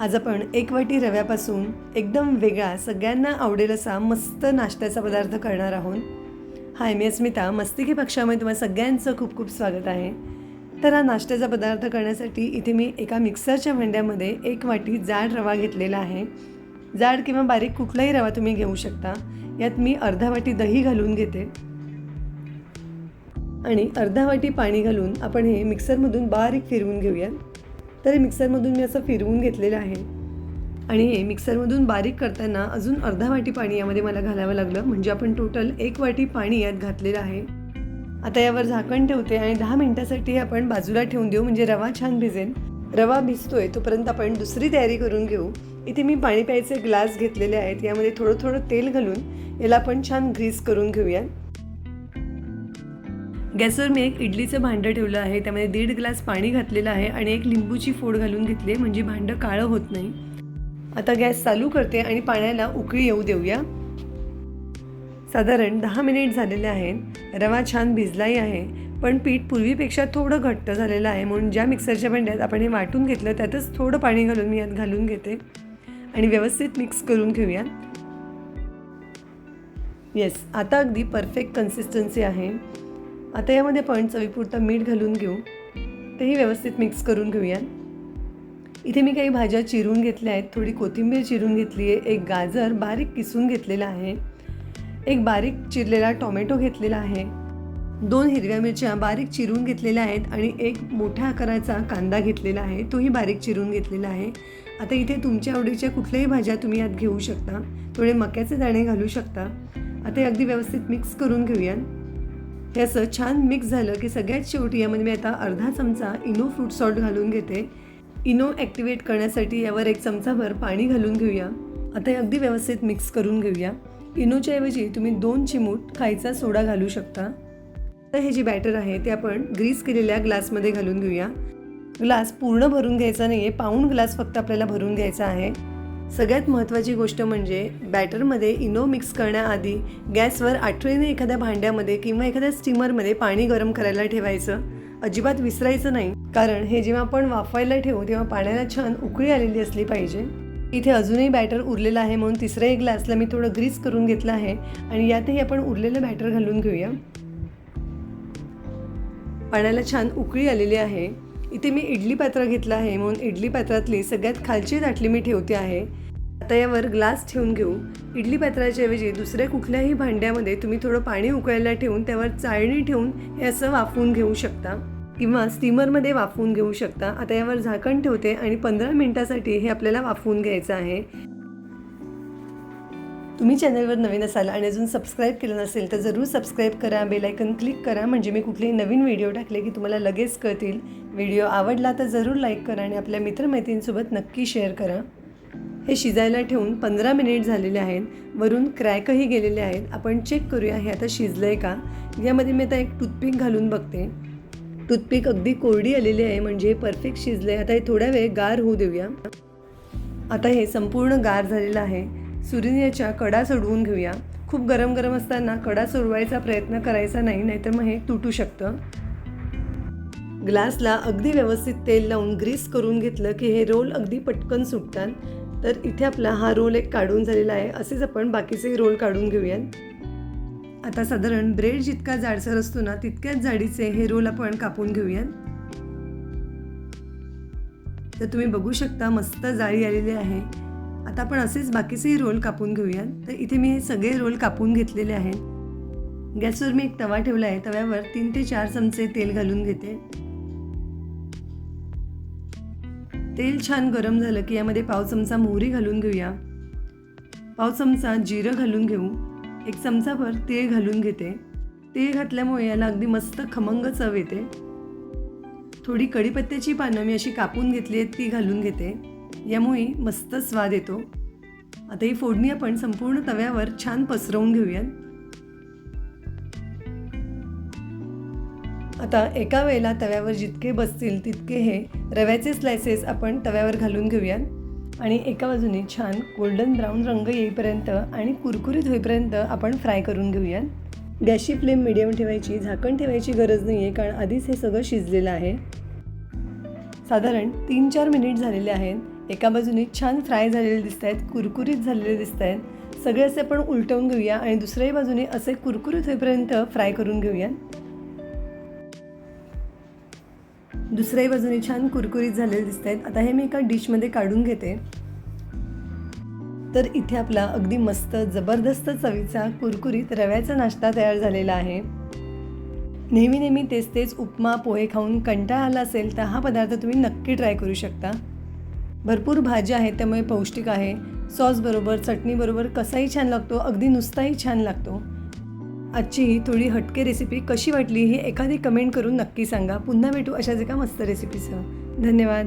आज आपण एक वाटी रव्यापासून एकदम वेगळा सगळ्यांना आवडेल असा मस्त नाश्त्याचा पदार्थ करणार आहोत. हाय मी अस्मिता. मस्तिकी पक्षामध्ये तुम्हाला सगळ्यांचं खूप खूप स्वागत आहे. तर हा नाश्त्याचा पदार्थ करण्यासाठी इथे मी एका मिक्सरच्या भांड्यामध्ये एक वाटी जाड रवा घेतलेला आहे. जाड किंवा बारीक कुठलाही रवा तुम्ही घेऊ शकता. यात मी अर्धा वाटी दही घालून घेते. आणि अर्धा वाटी पाणी घालून आपण हे मिक्सरमधून बारीक फिरवून घेऊयात. तर हे मिक्सरमधून मी असं फिरवून घेतलेलं आहे. आणि हे मिक्सरमधून बारीक करताना अजून अर्धा वाटी पाणी यामध्ये मला घालावं लागलं. म्हणजे आपण टोटल एक वाटी पाणी यात घातलेलं आहे. आता यावर झाकण ठेवते आणि दहा मिनटासाठी आपण बाजूला ठेवून देऊ. म्हणजे रवा छान भिजेल. रवा भिजतोय तोपर्यंत आपण दुसरी तयारी करून घेऊ. इथे मी पाणी प्यायचे ग्लास घेतलेले आहेत. यामध्ये थोडं थोडं तेल घालून याला आपण छान ग्रीस करून घेऊया गॅसवर मी एक इडलीचं भांडं ठेवलं आहे त्यामध्ये दीड ग्लास पाणी घातलेलं आहे आणि एक लिंबूची फोड घालून घेतली म्हणजे भांडं काळं होत नाही. आता गॅस चालू करते आणि पाण्याला उकळी येऊ देऊया. साधारण दहा मिनिट झालेले आहेत रवा छान भिजलाही आहे पण पीठ पूर्वीपेक्षा थोडं घट्ट झालेलं आहे म्हणून ज्या मिक्सरच्या भांड्यात आपण हे वाटून घेतलं त्यातच थोडं पाणी घालून मी यात घालून घेते. आणि व्यवस्थित मिक्स करून घेऊया. येस आता अगदी परफेक्ट कन्सिस्टन्सी आहे. आता यामध्ये पण चवीपुरतं मीठ घालून घेऊ. तेही व्यवस्थित मिक्स करून घेऊया इथे मी काही भाज्या चिरून घेतल्या आहेत. थोडी कोथिंबीर चिरून घेतली आहे. एक गाजर बारीक किसून घेतलेला आहे. एक बारीक चिरलेला टोमॅटो घेतलेला आहे. दोन हिरव्या मिरच्या बारीक चिरून घेतलेल्या आहेत आणि एक मोठ्या आकाराचा कांदा घेतलेला आहे. तोही बारीक चिरून घेतलेला आहे. आता इथे तुमच्या आवडीच्या कुठल्याही भाज्या तुम्ही यात घेऊ शकता. थोडे मक्याचे दाणे घालू शकता. आता हे अगदी व्यवस्थित मिक्स करून घेऊया हे असं छान मिक्स झालं की सगळ्यात शेवटी यामध्ये मी आता अर्धा चमचा इनो फ्रूट सॉल्ट घालून घेते. इनो ॲक्टिवेट करण्यासाठी यावर एक चमचाभर पाणी घालून घेऊया. आता हे अगदी व्यवस्थित मिक्स करून घेऊया. इनोच्या ऐवजी तुम्ही दोन चिमूट खायचा सोडा घालू शकता. तर हे जे बॅटर आहे ते आपण ग्रीस केलेल्या ग्लासमध्ये घालून घेऊया. ग्लास पूर्ण भरून घ्यायचा नाही आहे पाऊण ग्लास फक्त आपल्याला भरून घ्यायचा आहे. सगळ्यात महत्त्वाची गोष्ट म्हणजे बॅटरमध्ये इनो मिक्स करण्याआधी गॅसवर आठवणीने एखाद्या भांड्यामध्ये किंवा एखाद्या स्टीमरमध्ये पाणी गरम करायला ठेवायचं. अजिबात विसरायचं नाही. कारण हे जेव्हा आपण वाफवायला ठेवू तेव्हा पाण्याला छान उकळी आलेली असली पाहिजे. इथे अजूनही बॅटर उरलेलं आहे म्हणून तिसऱ्याही ग्लासला मी थोडं ग्रीस करून घेतलं आहे आणि यातही आपण उरलेलं बॅटर घालून घेऊया. पाण्याला छान उकळी आलेली आहे. इथे मी इडली पात्र घेतलं आहे. म्हणून इडली पात्रातली सगळ्यात खालची दाटली मी ठेवते आहे. आता यावर ग्लास ठेवून घेऊ. इडली पात्राच्या ऐवजी दुसऱ्या कुठल्याही भांड्यामध्ये तुम्ही थोडं पाणी उकळायला ठेवून त्यावर चाळणी ठेवून हे असं वाफवून घेऊ शकता. किंवा स्टीमरमध्ये वाफवून घेऊ शकता. आता यावर झाकण ठेवते आणि पंधरा मिनटासाठी हे आपल्याला वाफवून घ्यायचं आहे. तुम्ही चॅनलवर नवीन असाल आणि अजून सबस्क्राईब केलं नसेल तर जरूर सबस्क्राईब करा बेलायकन क्लिक करा. म्हणजे मी कुठलेही नवीन व्हिडिओ टाकले की तुम्हाला लगेच कळतील. व्हिडिओ आवडला तर जरूर लाईक करा आणि आपल्या मित्रमैत्रिणींसोबत नक्की शेअर करा. हे शिजायला ठेवून पंधरा मिनिट झालेले आहेत. वरून क्रॅकही गेलेले आहेत. आपण चेक करूया हे आता शिजलं आहे का? यामध्ये मी आता एक टूथपिक घालून बघते. टूथपिक अगदी कोरडी आलेली आहे म्हणजे परफेक्ट शिजलं आहे आता हे थोड्या वेळ गार होऊ देऊया. आता हे संपूर्ण गार झालेलं आहे. सुरिनियाच्या कडा सोडवून घेऊया. खूप गरम गरम असताना कडा सोडवायचा प्रयत्न करायचा नाही नाहीतर मग हे तुटू शकतं. ग्लासला अगदी व्यवस्थित तेल लावून ग्रीस करून घेतलं की हे रोल अगदी पटकन सुटतात. तर इथे आपला हा रोल एक काढून झालेला आहे. असेच आपण बाकीचे रोल काढून घेऊयात. आता साधारण ब्रेड जितका जाडसर असतो ना तितक्याच जाडीचे हे रोल आपण कापून घेऊयात. तर तुम्ही बघू शकता मस्त जाळी आलेली आहे. आता आपण असेच बाकीचेही रोल कापून घेऊयात. तर इथे मी हे सगळे रोल कापून घेतलेले आहेत. गॅसवर मी एक तवा ठेवला आहे. तव्यावर तीन ते चार चमचे तेल घालून घेते. तेल छान गरम झालं की यामध्ये पाव चमचा मोहरी घालून घेऊया. पाव चमचा जिरं घालून घेऊ. एक चमचाभर तीळ घालून घेते. तीळ घातल्यामुळे याला अगदी मस्त खमंग चव येते. थोडी कढीपत्त्याची पानं मी अशी कापून घेतली आहेत ती घालून घेते. यामुळे मस्त स्वाद येतो. आता ही फोडणी आपण संपूर्ण तव्यावर छान पसरवून घेऊयात. आता एका वेळेला तव्यावर जितके बसतील तितके हे रव्याचे स्लायसेस आपण तव्यावर घालून घेऊयात. आणि एका बाजूने छान गोल्डन ब्राऊन रंग येईपर्यंत आणि कुरकुरीत होईपर्यंत आपण फ्राय करून घेऊयात. गॅसची फ्लेम मिडियम ठेवायची झाकण ठेवायची गरज नाही आहे कारण आधीच हे सगळं शिजलेलं आहे. साधारण तीन चार मिनिट झालेले आहेत. एका बाजूने छान फ्राय झालेले दिसत आहेत कुरकुरीत झालेले दिसत आहेत सगळे असे आपण उलटवून घेऊया आणि दुसऱ्याही बाजूने असे कुरकुरीत होईपर्यंत फ्राय करून घेऊया. दुसऱ्याही बाजूने छान कुरकुरीत झालेले दिसत आहेत आता हे मी एका डिशमध्ये काढून घेते. तर इथे आपला अगदी मस्त जबरदस्त चवीचा कुरकुरीत रव्याचा नाश्ता तयार झालेला आहे. नेहमी नेहमी तेच तेच उपमा पोहे खाऊन कंटाळा आला असेल तर हा पदार्थ तुम्ही नक्की ट्राय करू शकता. भरपूर भाज्या आहेत त्यामुळे पौष्टिक आहे. सॉसबरोबर चटणीबरोबर कसाही छान लागतो अगदी नुसताही छान लागतो. आजची ही थोडी हटके रेसिपी कशी वाटली ही एखादी कमेंट करून नक्की सांगा. पुन्हा भेटू अशाच एका मस्त रेसिपीसह धन्यवाद.